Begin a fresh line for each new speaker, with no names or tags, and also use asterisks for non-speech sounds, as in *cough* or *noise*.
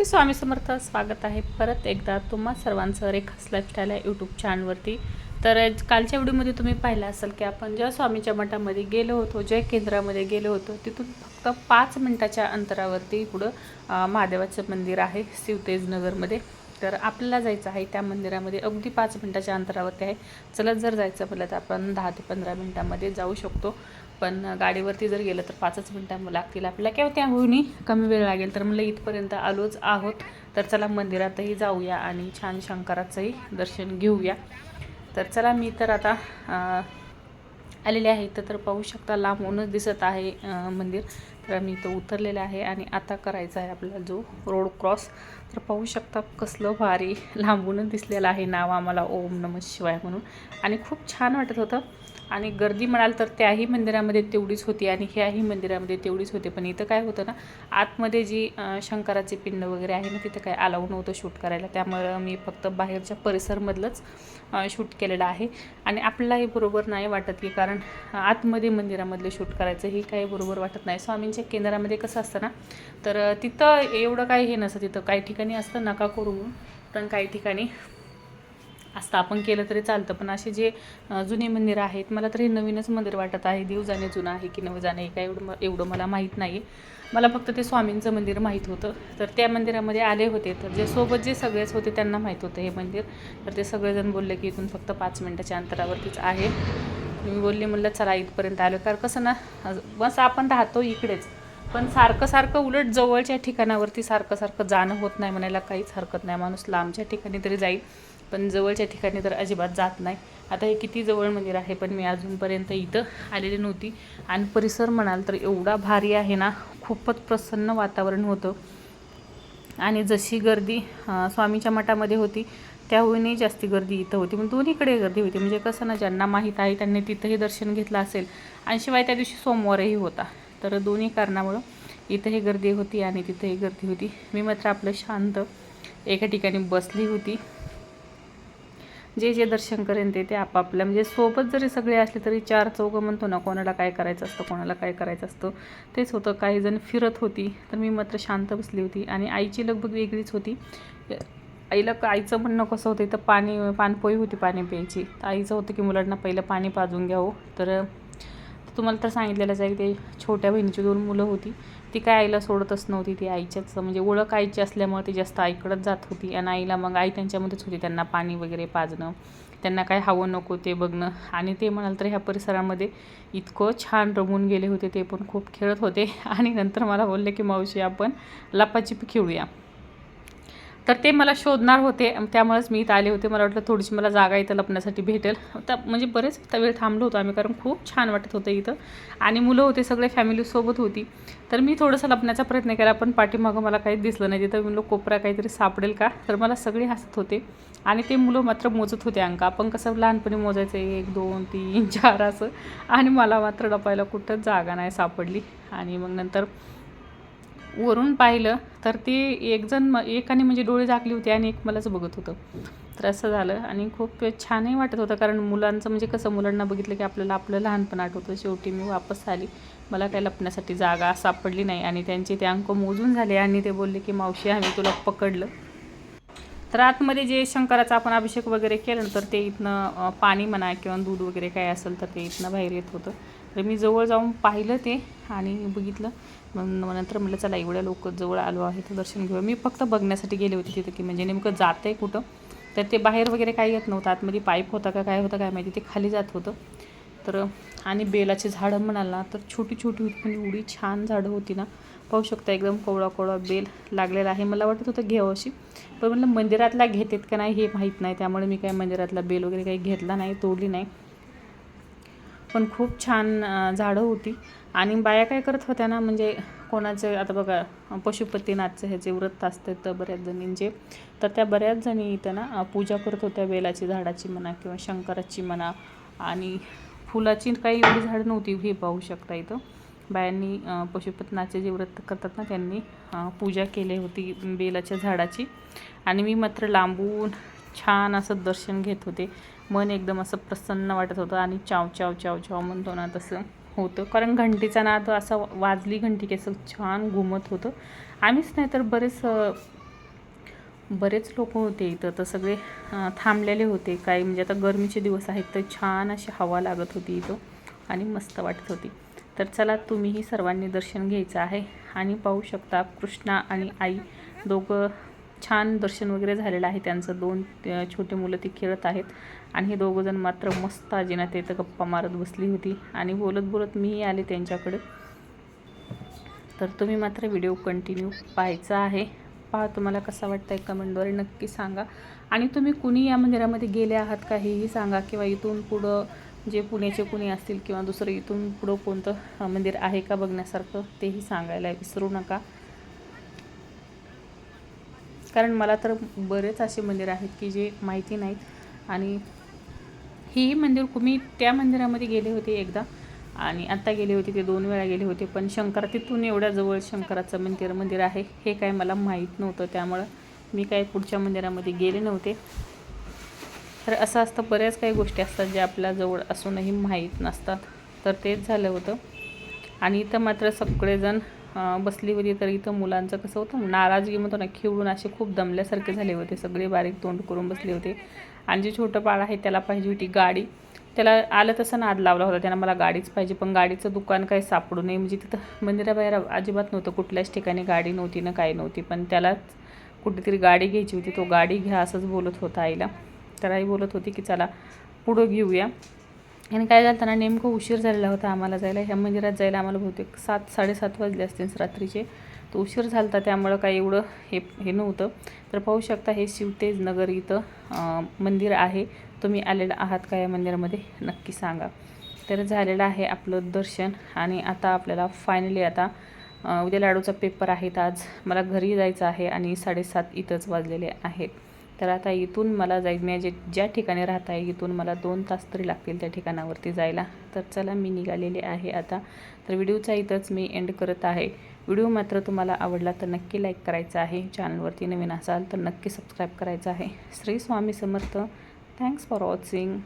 श्री स्वामी समर्थ स्वागत आहे परत एकदा तुम्हा सर्वांचं रेखास लाईफस्टाईल यूट्यूब चॅनलवरती तर कालच्या व्हिडिओमध्ये तुम्ही पाहिलं असेल की आपण ज्या स्वामीच्या मठामध्ये गेलो होतो जय केंद्रामध्ये गेलो होतो तिथून फक्त पाच मिनटाच्या अंतरावरती पुढं महादेवाचं मंदिर आहे शिवतेजनगरमध्ये तर आपल्याला जायचं आहे त्या मंदिरामध्ये अगदी पाच मिनटाच्या अंतरावरती आहे. चलत जर जायचं म्हटलं तर आपण दहा ते पंधरा मिनटामध्ये जाऊ शकतो. पण गाडीवरती जर गेलं तर पाचच मिनटं लागतील. आपल्याला किंवा त्याहूनही कमी वेळ लागेल तर म्हणलं इथपर्यंत आलोच आहोत. तर चला मंदिरातही जाऊया आणि छान शंकराचंही दर्शन घेऊया. तर चला मी तर आता आलेले आहे. तर पाहू शकता लांबूनच दिसत आहे मंदिर. तर मी इथं उतरलेलं आहे आणि आता करायचा आहे आपला जो रोड क्रॉस तर पाहू शकता कसलं भारी लांबूनच दिसलेलं आहे नाव आम्हाला ओम नम शिवाय म्हणून. आणि खूप छान वाटत होतं. आणि गर्दी म्हणाल तर त्याही मंदिरामध्ये तेवढीच होती आणि ह्याही मंदिरामध्ये तेवढीच होते. पण इथं काय होतं ना आतमध्ये जी शंकराचे पिंड वगैरे आहे ना तिथं काय अलाऊ नव्हतं शूट करायला. त्यामुळं मी फक्त बाहेरच्या परिसरमधलंच शूट केलेलं आहे. आणि आपल्यालाही बरोबर नाही वाटत की कारण आतमध्ये मंदिरामधलं शूट करायचं हे काही बरोबर वाटत नाही. स्वामींच्या केंद्रामध्ये कसं असतं ना तर तिथं एवढं काही हे नसतं तिथं. काही ठिकाणी असतं नका करू पण काही ठिकाणी असतं. आपण केलं तरी चालतं. पण असे जे जुने मंदिर आहेत मला तर हे नवीनच मंदिर वाटत आहे. देव जाणे जुनं आहे की नवं जाणे काय एवढं एवढं मला माहीत नाही. मला फक्त ते स्वामींचं मंदिर माहीत होतं. तर त्या मंदिरामध्ये आले होते. तर जे सोबत जे सगळेच होते त्यांना माहीत होतं हे मंदिर. तर ते सगळेजण बोलले की इथून फक्त पाच मिनटाच्या अंतरावरतीच आहे. मी बोलले म्हणलं चला इथपर्यंत आलो. कारण कसं ना बस आपण राहतो इकडेच. पण सारखं सारखं उलट जवळच्या ठिकाणावरती सारखं सारखं जाणं होत नाही म्हणायला काहीच हरकत नाही. माणूस लांबच्या ठिकाणी तरी जाईल पण जवळच्या ठिकाणी तर अजिबात जात नाही. आता हे किती जवळ मंदिर आहे पण मी अजूनपर्यंत इथं आलेली नव्हती. आणि परिसर म्हणाल तर एवढा भारी आहे ना खूपच प्रसन्न वातावरण होतं. आणि जशी गर्दी स्वामीच्या मठामध्ये होती त्याहूनही जास्ती गर्दी इथं होती. पण दोन्हीकडे गर्दी होती. म्हणजे कसं ना ज्यांना माहीत आहे त्यांनी तिथंही दर्शन घेतलं असेल. आणि शिवाय त्या दिवशी सोमवारही होता. तर दोन्ही कारणामुळं इथंही गर्दी होती आणि तिथंही गर्दी होती. मी मात्र आपलं शांत एका ठिकाणी बसली होती. जे जे दर्शन करेन ते ते आपापल्या म्हणजे सोबत जरी सगळे असले तरी चार चौघं म्हणतो ना कोणाला काय करायचं असतं कोणाला काय करायचं असतं. तेच होतं. काही जण फिरत होती. तर मी मात्र शांत बसली होती. आणि आईची लगबग वेगळीच होती. आईला आईचं म्हणणं कसं होतं तर पाणी पानपोई होती पाणी प्यायची. तर आईचं होतं की मुलांना पहिलं पाणी पाजून घ्यावं. तर तुम्हाला तर सांगितलेलंच आहे की ते छोट्या बहिणीची दोन मुलं होती. ती काय आईला सोडतच नव्हती ती आईच्याच. म्हणजे ओळख आईची असल्यामुळे ती जास्त आईकडंच जात होती. आणि आईला मग आई त्यांच्यामध्येच होती त्यांना पाणी वगैरे पाजणं. त्यांना काय हवं नको ते बघणं. आणि ते म्हणाल तर ह्या परिसरामध्ये इतकं छान रमून गेले होते ते पण खूप खेळत होते. आणि नंतर मला बोलले की मावशी आपण लपाचिपी खेळूया. तर ते मला शोधणार होते. त्यामुळेच मी इथं आले होते. मला वाटलं थोडीशी मला जागा इथं लपण्यासाठी भेटेल. तर म्हणजे बरेच वेळ थांबलो होतो आम्ही कारण खूप छान वाटत होतं इथं. आणि मुलं होते सगळे फॅमिलीसोबत होती. तर मी थोडंसं लपण्याचा प्रयत्न केला पण पाठीमागं मला काहीच दिसलं नाही. तिथं म्हणलं कोपरा काहीतरी सापडेल का? तर मला सगळे हसत होते. आणि ते मुलं मात्र मोजत होते अंक. आपण कसं लहानपणी मोजायचं एक दोन तीन *laughs* चार असं. आणि मला मात्र लपायला कुठंच जागा नाही सापडली. आणि मग नंतर वरून पाहिलं तर ते एकजण म एकाने म्हणजे डोळे झाकली होती आणि एक मलाच बघत होतं. तर असं झालं आणि खूप छानही वाटत होतं कारण मुलांचं म्हणजे कसं मुलांना बघितलं की आपल्याला आपलं लहानपण आठवतं. शेवटी मी वापस आली. मला काय लपण्यासाठी जागा सापडली नाही आणि त्यांचे ते अंक मोजून झाले आणि ते बोलले की मावशी आम्ही तुला पकडलं. तर आतमध्ये जे शंकराचा आपण अभिषेक वगैरे केलं ना तर ते इथनं पाणी म्हणा किंवा दूध वगैरे काय असेल तर ते इथनं बाहेर येत होतं. तर मी जवळ जाऊन पाहिलं ते आणि बघितलं. मग मग नंतर म्हटलं चला एवढ्या लोक जवळ आलो आहे तर दर्शन घेऊया. मी फक्त बघण्यासाठी गेले होते तिथं की म्हणजे नेमकं जात आहे कुठं. तर ते बाहेर वगैरे काही येत नव्हतं. आतमध्ये पाईप होता का काय होतं काय माहिती. ते खाली जात होतं. तर आणि बेलाची झाडं म्हणाल ना तर छोटी छोटी होती पण एवढी छान झाडं होती ना. पाहू शकता एकदम कोवळा कोवळा बेल लागलेला आहे. मला वाटत होतं घ्यावं अशी. पण म्हणलं मंदिरातला घेतात का नाही हे माहीत नाही. त्यामुळे मी काय मंदिरातला बेल वगैरे काही घेतला नाही तोडली नाही. पण खूप छान झाडं होती. आणि बाया काय करत होत्या ना म्हणजे कोणाचे आता बघा पशुपतीनाथचं ह्याचे व्रत असते तर बऱ्याच जणींचे तर त्या बऱ्याच जणी इथं ना पूजा करत होत्या वेलाची झाडाची म्हणा किंवा शंकराची म्हणा. आणि फुलाची काही एवढी झाडं नव्हती हे पाहू शकता इथं. बायांनी पशुपतनाचे जे व्रत करतात ना त्यांनी पूजा केली होती बेलाच्या झाडाची. आणि मी मात्र लांबून छान असं दर्शन घेत होते. मन एकदम असं प्रसन्न वाटत होतं आणि चाव चाव चाव चाव म्हणतो ना तसं होतं. कारण घंटीचा नाद असा वाजली घंटी की असं छान घुमत होतं. आम्हीच नाही तर बरेच बरेच लोक होते इथं. तर सगळे थांबलेले होते. काही म्हणजे आता गरमीचे दिवस आहेत तर छान अशी हवा लागत होती इथं आणि मस्त वाटत होती. तर चला तुम्हीही सर्वांनी दर्शन घ्यायचं आहे आणि पाहू शकता कृष्णा आणि आई दोघं छान दर्शन वगैरे झालेलं आहे. त्यांचं दोन छोटे मुलं ती खेळत आहेत. आणि हे दोघंजण मात्र मस्त आजीना ते गप्पा मारत बसली होती. आणि बोलत बोलत मीही आले त्यांच्याकडे. तर तुम्ही मात्र व्हिडिओ कंटिन्यू पाहायचा आहे. पहा तुम्हाला कसा वाटतं आहे कमेंटद्वारे नक्की सांगा. आणि तुम्ही कुणी या मंदिरामध्ये गेले आहात का हेही सांगा किंवा इथून पुढं जे पुण्याचे कुणी असतील किंवा दुसरं इथून पुढं कोणतं मंदिर आहे का बघण्यासारखं तेही सांगायला विसरू नका. कारण मला तर बरेच असे मंदिर आहेत की जे माहिती नाहीत. आणि हेही मंदिर मी त्या मंदिरामध्ये गेले होते एकदा. आणि आत्ता गेले होते ते दोन वेळा गेले होते. पण शंकर तिथून एवढ्या जवळ शंकराचं मंदिर मंदिर आहे हे काय मला माहीत नव्हतं. त्यामुळं मी काय पुढच्या मंदिरामध्ये गेले नव्हते. तर असं असतं बऱ्याच काही गोष्टी असतात ज्या आपल्या जवळ असूनही माहीत नसतात. तर तेच झालं होतं. आणि इथं मात्र सगळेजण बसली होती तर इथं मुलांचं कसं होतं नाराजगी म्हणतो ना खिवडून असे खूप दमल्यासारखे झाले होते. सगळे बारीक तोंड करून बसले होते. आणि जे छोटं बाळ आहे त्याला पाहिजे होती गाडी. त्याला आलं तसं नाद लावला होता. त्यानं मला गाडीच पाहिजे पण गाडीचं दुकान काही सापडू नये. म्हणजे तिथं मंदिराबाहेर अजिबात नव्हतं. कुठल्याच ठिकाणी गाडी नव्हती ना काही नव्हती. पण त्यालाच कुठेतरी गाडी घ्यायची होती. तो गाडी घ्या असंच बोलत होता आईला. तर आई बोलत होती की चला पुढं घेऊया. आणि काय झालं त्यांना नेमकं उशीर झालेला होता आम्हाला जायला. ह्या मंदिरात जायला आम्हाला बहुतेक सात साडेसात वाजले असतील रात्रीचे. तर उशीर झाला होता त्यामुळं काही एवढं हे हे नव्हतं. तर पाहू शकता हे शिवतेज नगर इथं मंदिर आहे. तुम्ही आलेला आहात का या मंदिरामध्ये नक्की सांगा. तर झालेलं आहे आपलं दर्शन आणि आता आपल्याला फायनली आता उद्या लाडूचा पेपर आहेत आज. मला घरी जायचं आहे आणि साडेसात इथंच वाजलेले आहेत. तर आता इथून मला जाईल मी जे ज्या ठिकाणी राहत आहे इथून मला दोन तास तरी लागतील त्या ठिकाणावरती जायला. तर चला मी निघालेले आहे आता. तर व्हिडिओचा इथंच मी एंड करत आहे. व्हिडिओ मात्र तुम्हाला आवडला तर नक्की लाईक करायचा आहे. चॅनलवरती नवीन असाल तर नक्की सबस्क्राईब करायचं आहे. Shri Swami Samarth. Thanks for watching